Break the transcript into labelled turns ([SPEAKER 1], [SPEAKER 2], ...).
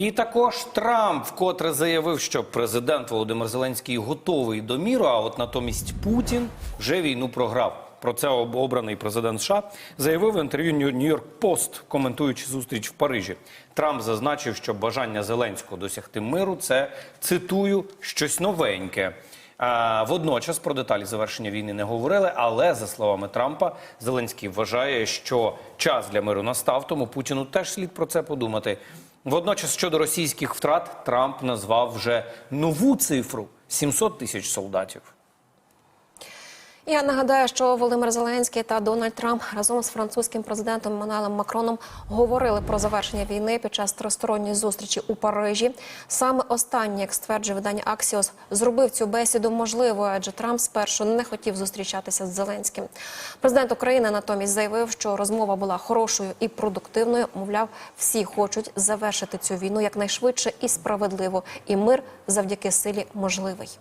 [SPEAKER 1] І також Трамп вкотре заявив, що президент Володимир Зеленський готовий до міру, а от натомість Путін вже війну програв. Про це об- обраний президент США заявив в інтерв'ю Нью-Йорк Пост, коментуючи зустріч в Парижі. Трамп зазначив, що бажання Зеленського досягти миру це цитую щось новеньке. Водночас про деталі завершення війни не говорили, але за словами Трампа, Зеленський вважає, що час для миру настав, тому Путіну теж слід про це подумати. Водночас щодо російських втрат Трамп назвав вже нову цифру 700 тисяч солдатів.
[SPEAKER 2] Я нагадаю, що Володимир Зеленський та Дональд Трамп разом з французьким президентом Мануелем Макроном говорили про завершення війни під час тристоронньої зустрічі у Парижі. Саме останній, як стверджує видання Аксіос, зробив цю бесіду можливою, адже Трамп спершу не хотів зустрічатися з Зеленським. Президент України натомість заявив, що розмова була хорошою і продуктивною. Мовляв, всі хочуть завершити цю війну якнайшвидше і справедливо, і мир завдяки силі можливий.